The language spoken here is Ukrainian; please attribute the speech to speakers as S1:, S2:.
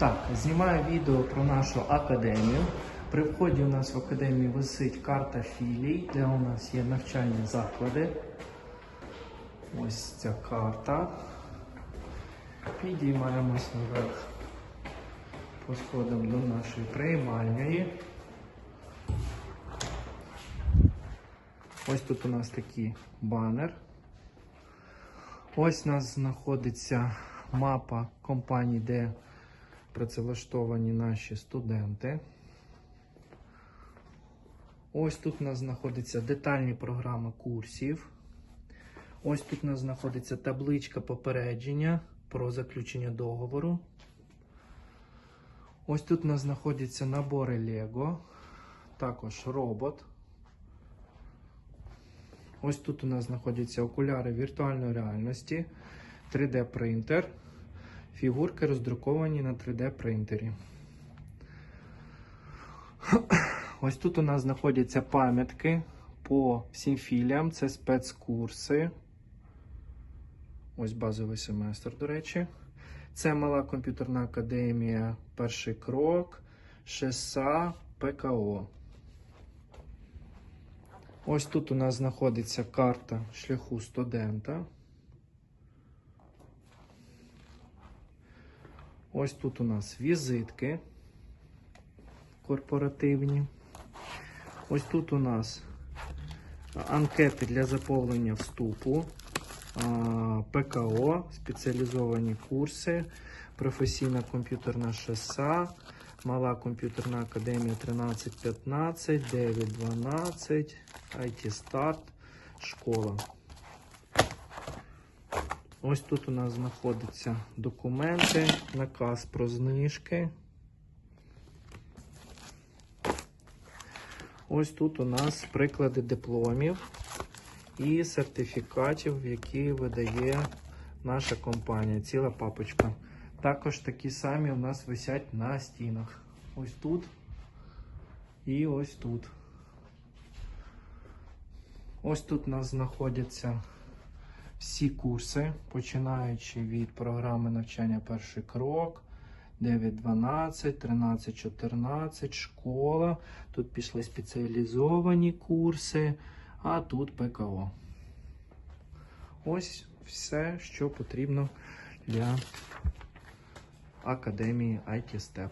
S1: Так, знімаю відео про нашу академію. При вході у нас в академію висить карта філій, де у нас є навчальні заклади. Ось ця карта. Підіймаємось наверх по сходам до нашої приймальної. Ось тут у нас такий банер. Ось у нас знаходиться мапа компаній, де працевлаштовані наші студенти. Ось тут у нас знаходиться детальні програми курсів. Ось тут у нас знаходиться табличка попередження про заключення договору. Ось тут у нас знаходяться набори Lego, також робот. Ось тут у нас знаходяться окуляри віртуальної реальності, 3D принтер, фігурки роздруковані на 3D принтері. Ось тут у нас знаходяться пам'ятки по всім філіям. Це спецкурси. Ось базовий семестр, до речі. Це мала комп'ютерна академія, перший крок, ШЕСА, ПКО. Ось тут у нас знаходиться карта шляху студента. Ось тут у нас візитки корпоративні. Ось тут у нас анкети для заповнення вступу, ПКО, спеціалізовані курси, професійна комп'ютерна шеса, мала комп'ютерна академія 1315, 912, IT Старт, школа. Ось тут у нас знаходяться документи, наказ про знижки. Ось тут у нас приклади дипломів і сертифікатів, які видає наша компанія, ціла папочка. Також такі самі у нас висять на стінах. Ось тут і ось тут. Ось тут у нас знаходяться всі курси, починаючи від програми навчання перший крок. 9.12, 13.14, школа. Тут пішли спеціалізовані курси, а тут ПКО. Ось все, що потрібно для академії IT Step.